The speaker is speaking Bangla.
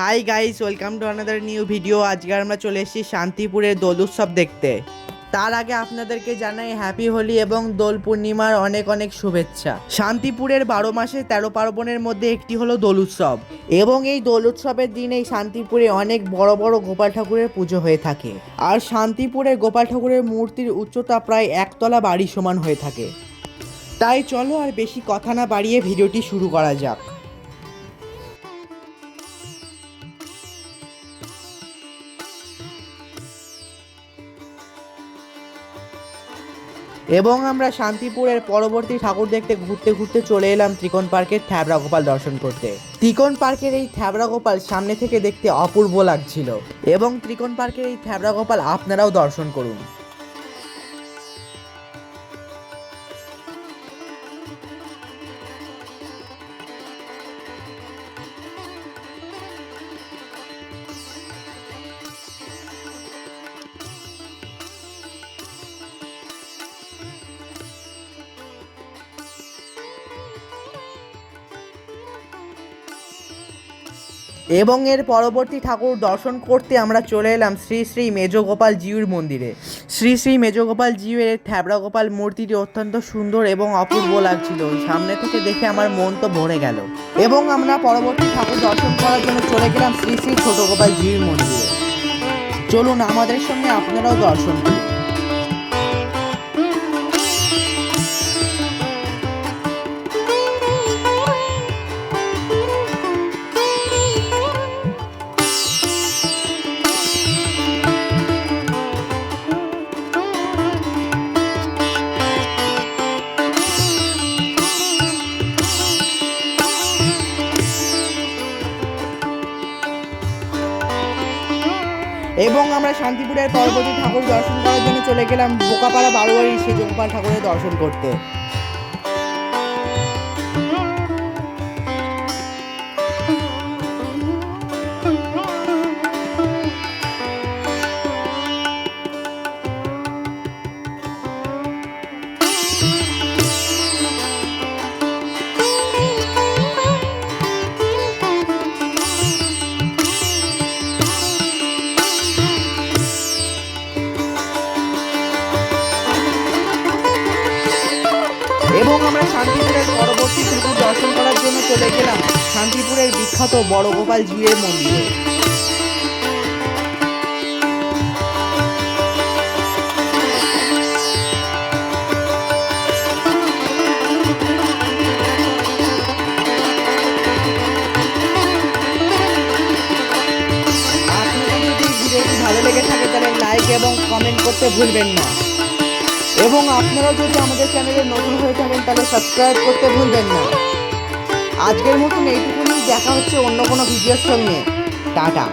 Hi guys welcome to another new video আজকে আমরা চলে এসেছি শান্তিপুরের দোল উৎসব দেখতে। তার আগে আপনাদেরকে জানাই হ্যাপি হোলি এবং দোল পূর্ণিমার অনেক অনেক শুভেচ্ছা। শান্তিপুরের বারো মাসে তেরো পার্বণের মধ্যে একটি হলো দোল উৎসব এবং এই দোল উৎসবের দিন এই শান্তিপুরে অনেক বড় বড় গোপাল ঠাকুরের পুজো হয়ে থাকে। আর শান্তিপুরের গোপাল ঠাকুরের মূর্তির উচ্চতা প্রায় একতলা বাড়ি সমান হয়ে থাকে। তাই চলো আর বেশি কথা না বাড়িয়ে ভিডিওটি শুরু করা যাক। এবং আমরা শান্তিপুরের পরবর্তী ঠাকুর দেখতে ঘুরতে ঘুরতে চলে এলাম ত্রিকোণ পার্কের থ্যাবরা গোপাল দর্শন করতে। ত্রিকোণ পার্কের এই থ্যাবরা গোপাল সামনে থেকে দেখতে অপূর্ব লাগছিল এবং ত্রিকোণ পার্কের এই থ্যাবরা গোপাল আপনারাও দর্শন করুন। এবং এর পরবর্তী ঠাকুর দর্শন করতে আমরা চলে এলাম শ্রী শ্রী মেজগোপাল জিউর মন্দিরে। শ্রী শ্রী মেজগোপাল জিউয়ের থ্যাবরা গোপাল মূর্তিটি অত্যন্ত সুন্দর এবং অপূর্ব লাগছিল। সামনে থেকে দেখে আমার মন তো ভরে গেল। এবং আমরা পরবর্তী ঠাকুর দর্শন করার জন্য চলে গেলাম শ্রী শ্রী ছোট গোপাল জিউর মন্দিরে। চলুন আমাদের সঙ্গে আপনারাও দর্শন করুন এবং আমরা শান্তিপুরের পরবর্তী ঠাকুর দর্শন করার জন্য চলে গেলাম বোকাপাড়া বারোয়ারি সেজগোপাল ঠাকুরের দর্শন করতে। এবং আমরা শান্তিপুরের পরবর্তী ঠাকুর দর্শন করার জন্য চলে গেলাম শান্তিপুরের বিখ্যাত বড় গোপাল জিউয়ের মন্দিরে। ভালো লেগে থাকে তাহলে লাইক এবং কমেন্ট করতে ভুলবেন না। এবং আপনারা যদি আমাদের চ্যানেলে নতুন হয়ে থাকেন, তাহলে সাবস্ক্রাইব করতে ভুলবেন না। আজকের মতন এইটুকুনি, দেখা হচ্ছে অন্য কোনো ভিডিওর সঙ্গে। টাটা।